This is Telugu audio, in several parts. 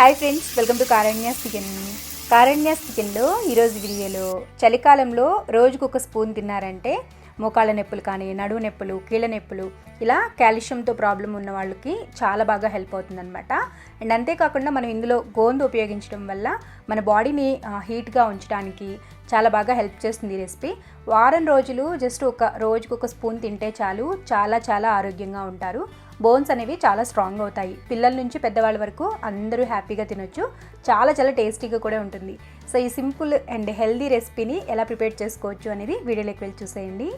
Hi friends welcome to Karanya's kitchen Karanya's కిచెన్లో ఈరోజు వీడియోలో చలికాలంలో రోజుకు ఒక స్పూన్ తిన్నారంటే మోకాళ్ళ నొప్పులు కానీ నడువు నొప్పులు కీళ్ళ నొప్పులు ఇలా కాల్షియంతో ప్రాబ్లం ఉన్న వాళ్ళకి చాలా బాగా హెల్ప్ అవుతుందన్నమాట. అండ్ అంతేకాకుండా మనం ఇందులో గోందు ఉపయోగించడం వల్ల మన బాడీని హీట్గా ఉంచడానికి చాలా బాగా హెల్ప్ చేస్తుంది ఈ రెసిపీ. వారం రోజులు జస్ట్ ఒక రోజుకు ఒక స్పూన్ తింటే చాలు చాలా చాలా ఆరోగ్యంగా ఉంటారు. బోన్స్ అనేవి చాలా స్ట్రాంగ్ అవుతాయి. పిల్లల నుంచి పెద్దవాళ్ళ వరకు అందరూ హ్యాపీగా తినొచ్చు. చాలా చాలా టేస్టీగా కూడా ఉంటుంది. సో ఈ సింపుల్ అండ్ హెల్దీ రెసిపీని ఎలా ప్రిపేర్ చేసుకోవచ్చు అనేది వీడియోలోకి వెళ్ళి చూసేయండి.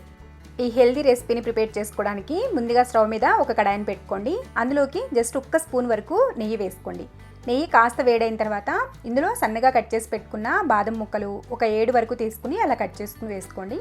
ఈ హెల్దీ రెసిపీని ప్రిపేర్ చేసుకోవడానికి ముందుగా స్టవ్ మీద ఒక కడాయిని పెట్టుకోండి. అందులోకి జస్ట్ ఒక్క స్పూన్ వరకు నెయ్యి వేసుకోండి. నెయ్యి కాస్త వేడైన తర్వాత ఇందులో సన్నగా కట్ చేసి పెట్టుకున్న బాదం ముక్కలు ఒక ఏడు వరకు తీసుకుని అలా కట్ చేసుకుని వేసుకోండి.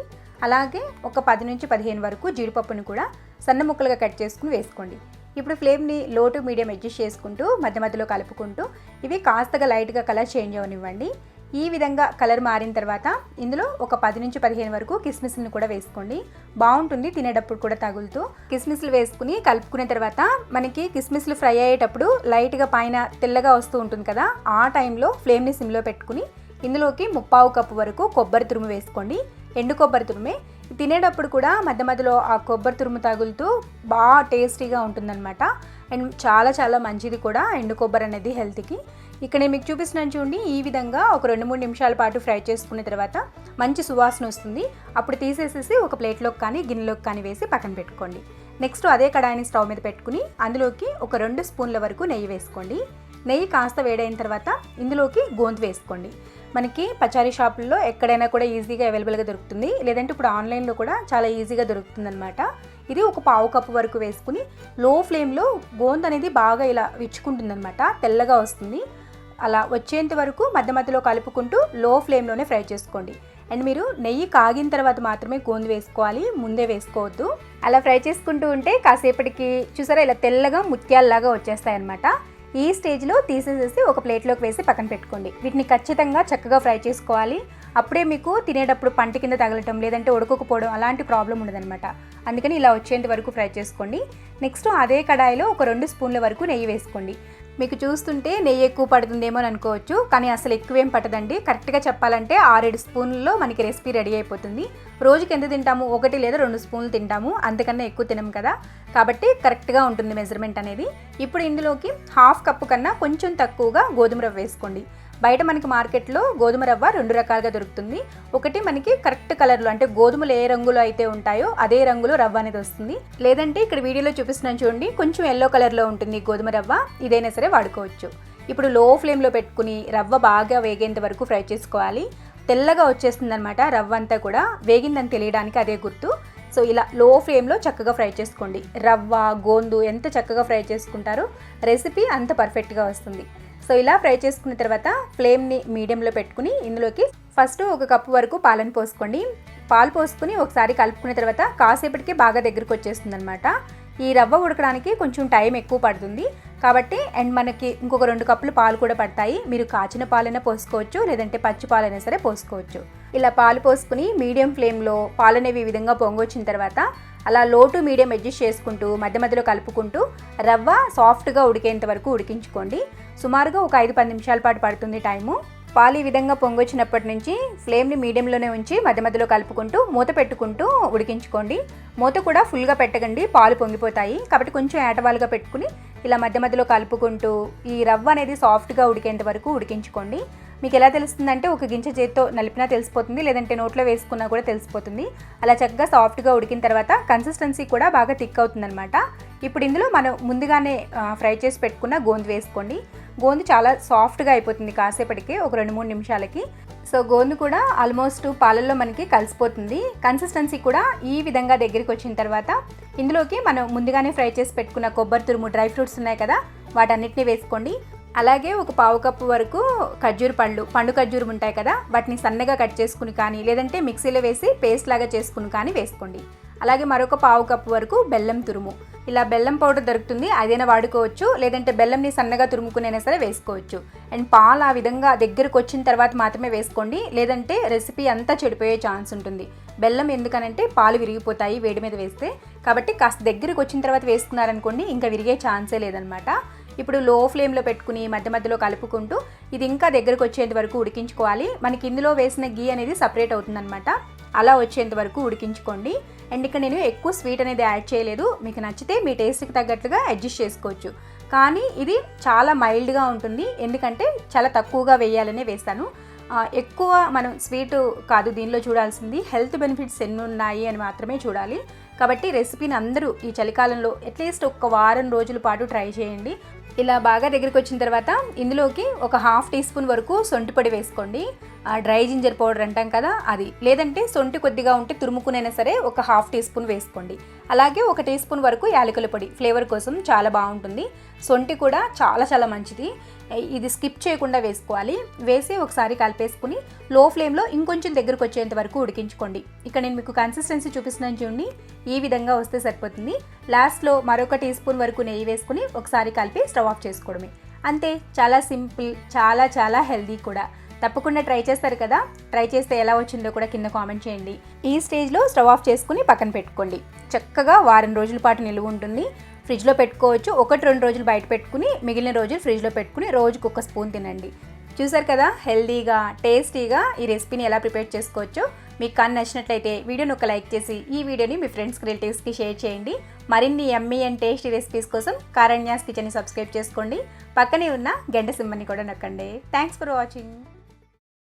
అలాగే ఒక పది నుంచి పదిహేను వరకు జీడిపప్పును కూడా సన్న ముక్కలుగా కట్ చేసుకుని వేసుకోండి. ఇప్పుడు ఫ్లేమ్ని లో టు మీడియం అడ్జస్ట్ చేసుకుంటూ మధ్య మధ్యలో కలుపుకుంటూ ఇవి కాస్తగా లైట్గా కలర్ చేంజ్ అవనివ్వండి ఈ విధంగా కలర్ మారిన తర్వాత ఇందులో ఒక పది నుంచి పదిహేను వరకు కిస్మిస్లను కూడా వేసుకోండి. బాగుంటుంది తినేటప్పుడు కూడా తగులుతూ. కిస్మిస్లు వేసుకుని కలుపుకునే తర్వాత మనకి కిస్మిస్లు ఫ్రై అయ్యేటప్పుడు లైట్గా పైన తెల్లగా వస్తూ ఉంటుంది కదా ఆ టైంలో ఫ్లేమ్ని సిమ్లో పెట్టుకుని ఇందులోకి ముప్పావు కప్పు వరకు కొబ్బరి తురుము వేసుకోండి. ఎండు కొబ్బరి తురుమే. తినేటప్పుడు కూడా మధ్య మధ్యలో ఆ కొబ్బరి తురుము తగులుతూ బాగా టేస్టీగా ఉంటుందన్నమాట. అండ్ చాలా చాలా మంచిది కూడా ఎండు కొబ్బరి అనేది హెల్త్కి. ఇక్కడ నేను మీకు చూపిస్తున్నాను చూడండి ఈ విధంగా ఒక రెండు మూడు నిమిషాల పాటు ఫ్రై చేసుకున్న తర్వాత మంచి సువాసన వస్తుంది. అప్పుడు తీసేసేసి ఒక ప్లేట్లోకి కానీ గిన్నెలోకి కానీ వేసి పక్కన పెట్టుకోండి. నెక్స్ట్ అదే కడాయిని స్టవ్ మీద పెట్టుకుని అందులోకి ఒక రెండు స్పూన్ల వరకు నెయ్యి వేసుకోండి. నెయ్యి కాస్త వేడైన తర్వాత ఇందులోకి గోంతు వేసుకోండి. మనకి పచారీ షాపుల్లో ఎక్కడైనా కూడా ఈజీగా అవైలబుల్గా దొరుకుతుంది. లేదంటే ఇప్పుడు ఆన్లైన్లో కూడా చాలా ఈజీగా దొరుకుతుందనమాట ఇది ఒక పావు కప్పు వరకు వేసుకుని లో ఫ్లేమ్లో గోంతు అనేది బాగా ఇలా విచ్చుకుంటుందనమాట తెల్లగా వస్తుంది. అలా వచ్చేంత వరకు మధ్య మధ్యలో కలుపుకుంటూ లో ఫ్లేమ్లోనే ఫ్రై చేసుకోండి. అండ్ మీరు నెయ్యి కాగిన తర్వాత మాత్రమే గోంది వేసుకోవాలి ముందే వేసుకోవద్దు. అలా ఫ్రై చేసుకుంటూ ఉంటే కాసేపటికి చూసారా ఇలా తెల్లగా ముత్యాలలాగా వచ్చేస్తాయన్నమాట. ఈ స్టేజ్లో తీసేసేసి ఒక ప్లేట్లోకి వేసి పక్కన పెట్టుకోండి. వీటిని ఖచ్చితంగా చక్కగా ఫ్రై చేసుకోవాలి. అప్పుడే మీకు తినేటప్పుడు పంట కింద తగలటం లేదంటే ఉడకకపోవడం అలాంటి ప్రాబ్లం ఉండదన్నమాట. అందుకని ఇలా వచ్చేంత వరకు ఫ్రై చేసుకోండి. నెక్స్ట్ అదే కడాయిలో ఒక రెండు స్పూన్ల వరకు నెయ్యి వేసుకోండి. మీకు చూస్తుంటే నెయ్యి ఎక్కువ పడుతుందేమో అని అనుకోవచ్చు కానీ అసలు ఎక్కువేం పట్టదండి. కరెక్ట్గా చెప్పాలంటే ఆరేడు స్పూన్లలో మనకి రెసిపీ రెడీ అయిపోతుంది. రోజుకి ఎంత తింటాము? ఒకటి లేదా రెండు స్పూన్లు తింటాము. అంతకన్నా ఎక్కువ తినం కదా. కాబట్టి కరెక్ట్గా ఉంటుంది మెజర్మెంట్ అనేది. ఇప్పుడు ఇందులోకి హాఫ్ కప్పు కన్నా కొంచెం తక్కువగా గోధుమ రవ్వ వేసుకోండి. బయట మనకి మార్కెట్లో గోధుమ రవ్వ రెండు రకాలుగా దొరుకుతుంది. ఒకటి మనకి కరెక్ట్ కలర్లో అంటే గోధుమలు ఏ రంగులో అయితే ఉంటాయో అదే రంగులో రవ్వ అనేది వస్తుంది. లేదంటే ఇక్కడ వీడియోలో చూపిస్తున్నాను చూడండి కొంచెం ఎల్లో కలర్లో ఉంటుంది గోధుమ రవ్వ ఇదైనా సరే వాడుకోవచ్చు. ఇప్పుడు లో ఫ్లేమ్లో పెట్టుకుని రవ్వ బాగా వేగేంత వరకు ఫ్రై చేసుకోవాలి. తెల్లగా వచ్చేస్తుంది అనమాట రవ్వ అంతా కూడా వేగిందని తెలియడానికి అదే గుర్తు. సో ఇలా లో ఫ్లేమ్లో చక్కగా ఫ్రై చేసుకోండి. రవ్వ గోందు ఎంత చక్కగా ఫ్రై చేసుకుంటారో రెసిపీ అంత పర్ఫెక్ట్గా వస్తుంది. సో ఇలా ఫ్రై చేసుకున్న తర్వాత ఫ్లేమ్ని మీడియంలో పెట్టుకుని ఇందులోకి ఫస్ట్ ఒక కప్పు వరకు పాలను పోసుకోండి. పాలు పోసుకుని ఒకసారి కలుపుకున్న తర్వాత కాసేపటికి బాగా దగ్గరికి వచ్చేస్తుంది అనమాట ఈ రవ్వ ఉడకడానికి కొంచెం టైం ఎక్కువ పడుతుంది. కాబట్టి అండ్ మనకి ఇంకొక రెండు కప్పులు పాలు కూడా పడతాయి. మీరు కాచిన పాలైనా పోసుకోవచ్చు లేదంటే పచ్చి పాలైనా సరే పోసుకోవచ్చు. ఇలా పాలు పోసుకుని మీడియం ఫ్లేమ్లో పాలు అనేవి ఈ విధంగా పొంగొచ్చిన తర్వాత అలా లో టు మీడియం అడ్జస్ట్ చేసుకుంటూ మధ్య మధ్యలో కలుపుకుంటూ రవ్వ సాఫ్ట్గా ఉడికేంత వరకు ఉడికించుకోండి. సుమారుగా ఒక ఐదు పది నిమిషాల పాటు పడుతుంది టైము. పాలు ఈ విధంగా పొంగొచ్చినప్పటి నుంచి ఫ్లేమ్ని మీడియంలోనే ఉంచి మధ్య మధ్యలో కలుపుకుంటూ మూత పెట్టుకుంటూ ఉడికించుకోండి. మూత కూడా ఫుల్గా పెట్టకండి పాలు పొంగిపోతాయి. కాబట్టి కొంచెం ఏటవాలుగా పెట్టుకుని ఇలా మధ్య మధ్యలో కలుపుకుంటూ ఈ రవ్వ అనేది సాఫ్ట్గా ఉడికేంత వరకు ఉడికించుకోండి. మీకు ఎలా తెలుస్తుందంటే ఒక గింజ చేత్తో నలిపినా తెలిసిపోతుంది లేదంటే నోట్లో వేసుకున్నా కూడా తెలిసిపోతుంది. అలా చక్కగా సాఫ్ట్గా ఉడికిన తర్వాత కన్సిస్టెన్సీ కూడా బాగా థిక్ అవుతుందన్నమాట. ఇప్పుడు ఇందులో మనం ముందుగానే ఫ్రై చేసి పెట్టుకున్న గోంది వేసుకోండి. గోంది చాలా సాఫ్ట్గా అయిపోతుంది కాసేపటికి ఒక రెండు మూడు నిమిషాలకి. సో గోంది కూడా ఆల్మోస్ట్ పాలల్లో మనకి కలిసిపోతుంది. కన్సిస్టెన్సీ కూడా ఈ విధంగా దగ్గరికి వచ్చిన తర్వాత ఇందులోకి మనం ముందుగానే ఫ్రై చేసి పెట్టుకున్న కొబ్బరి తురుము డ్రై ఫ్రూట్స్ ఉన్నాయి కదా వాటన్నిటిని వేసుకోండి. అలాగే ఒక పావు కప్పు వరకు ఖర్జూర పండ్లు పండు ఖర్జూరం ఉంటాయి కదా వాటిని సన్నగా కట్ చేసుకుని కానీ లేదంటే మిక్సీలో వేసి పేస్ట్ లాగా చేసుకుని కానీ వేసుకోండి. అలాగే మరొక పావు కప్పు వరకు బెల్లం తురుము. ఇలా బెల్లం పౌడర్ దొరుకుతుంది అదైనా వాడుకోవచ్చు లేదంటే బెల్లంని సన్నగా తురుముకునైనా సరే వేసుకోవచ్చు. అండ్ పాలు ఆ విధంగా దగ్గరకు వచ్చిన తర్వాత మాత్రమే వేసుకోండి లేదంటే రెసిపీ అంతా చెడిపోయే ఛాన్స్ ఉంటుంది. బెల్లం ఎందుకనంటే పాలు విరిగిపోతాయి వేడి మీద వేస్తే. కాబట్టి కాస్త దగ్గరకు వచ్చిన తర్వాత వేసుకున్నారనుకోండి ఇంకా విరిగే ఛాన్సే లేదనమాట. ఇప్పుడు లో ఫ్లేమ్లో పెట్టుకుని మధ్య మధ్యలో కలుపుకుంటూ ఇది ఇంకా దగ్గరకు వచ్చేంత వరకు ఉడికించుకోవాలి. మనకి ఇందులో వేసిన గీ అనేది సపరేట్ అవుతుందన్నమాట. అలా వచ్చేంత వరకు ఉడికించుకోండి. అండ్ ఇక్కడ నేను ఎక్కువ స్వీట్ అనేది యాడ్ చేయలేదు. మీకు నచ్చితే మీ టేస్ట్కి తగ్గట్లుగా అడ్జస్ట్ చేసుకోవచ్చు. కానీ ఇది చాలా మైల్డ్గా ఉంటుంది. ఎందుకంటే చాలా తక్కువగా వేయాలనే వేస్తాను. ఎక్కువ మనం స్వీట్ కాదు దీనిలో చూడాల్సింది హెల్త్ బెనిఫిట్స్ ఎన్ని ఉన్నాయి అని మాత్రమే చూడాలి. కాబట్టి రెసిపీని అందరూ ఈ చలికాలంలో అట్లీస్ట్ ఒక వారం రోజుల పాటు ట్రై చేయండి. ఇలా బాగా దగ్గరికి వచ్చిన తర్వాత ఇందులోకి ఒక హాఫ్ టీ స్పూన్ వరకు సొంటి పొడి వేసుకోండి. డ్రై జింజర్ పౌడర్ అంటాం కదా అది. లేదంటే సొంటి కొద్దిగా ఉంటే తురుముకునైనా సరే ఒక హాఫ్ టీ స్పూన్ వేసుకోండి. అలాగే ఒక టీ స్పూన్ వరకు యాలకుల పొడి. ఫ్లేవర్ కోసం చాలా బాగుంటుంది. సొంటి కూడా చాలా చాలా మంచిది. ఇది స్కిప్ చేయకుండా వేసుకోవాలి. వేసి ఒకసారి కలిపేసుకుని లో ఫ్లేమ్లో ఇంకొంచెం దగ్గరకు వచ్చేంత వరకు ఉడికించుకోండి. ఇక్కడ నేను మీకు కన్సిస్టెన్సీ చూపిస్తున్నాను చూడండి. ఈ విధంగా వస్తే సరిపోతుంది. లాస్ట్లో మరొక టీ స్పూన్ వరకు నెయ్యి వేసుకుని ఒకసారి కలిపి స్టవ్ ఆఫ్ చేసుకోవడమే. అంతే. చాలా సింపుల్ చాలా చాలా హెల్దీ కూడా. తప్పకుండా ట్రై చేస్తారు కదా. ట్రై చేస్తే ఎలా వచ్చిందో కూడా కింద కామెంట్ చేయండి. ఈ స్టేజ్లో స్టవ్ ఆఫ్ చేసుకుని పక్కన పెట్టుకోండి. చక్కగా వారం రోజుల పాటు నిలువ ఉంటుంది. ఫ్రిడ్జ్లో పెట్టుకోవచ్చు. ఒకటి రెండు రోజులు బయట పెట్టుకుని మిగిలిన రోజులు ఫ్రిడ్జ్లో పెట్టుకుని రోజుకు ఒక స్పూన్ తినండి. చూసారు కదా హెల్దీగా టేస్టీగా ఈ రెసిపీని ఎలా ప్రిపేర్ చేసుకోవచ్చో. మీకు కానీ నచ్చినట్లయితే వీడియోని ఒక లైక్ చేసి ఈ వీడియోని మీ ఫ్రెండ్స్కి రిలేటివ్స్కి షేర్ చేయండి. మరిన్ని ఎమ్మీ అండ్ టేస్టీ రెసిపీస్ కోసం కారణ్యాస్ కిచెన్ని సబ్స్క్రైబ్ చేసుకోండి. పక్కనే ఉన్న గంట సిమ్మని కూడా నొక్కండి. Thanks for watching.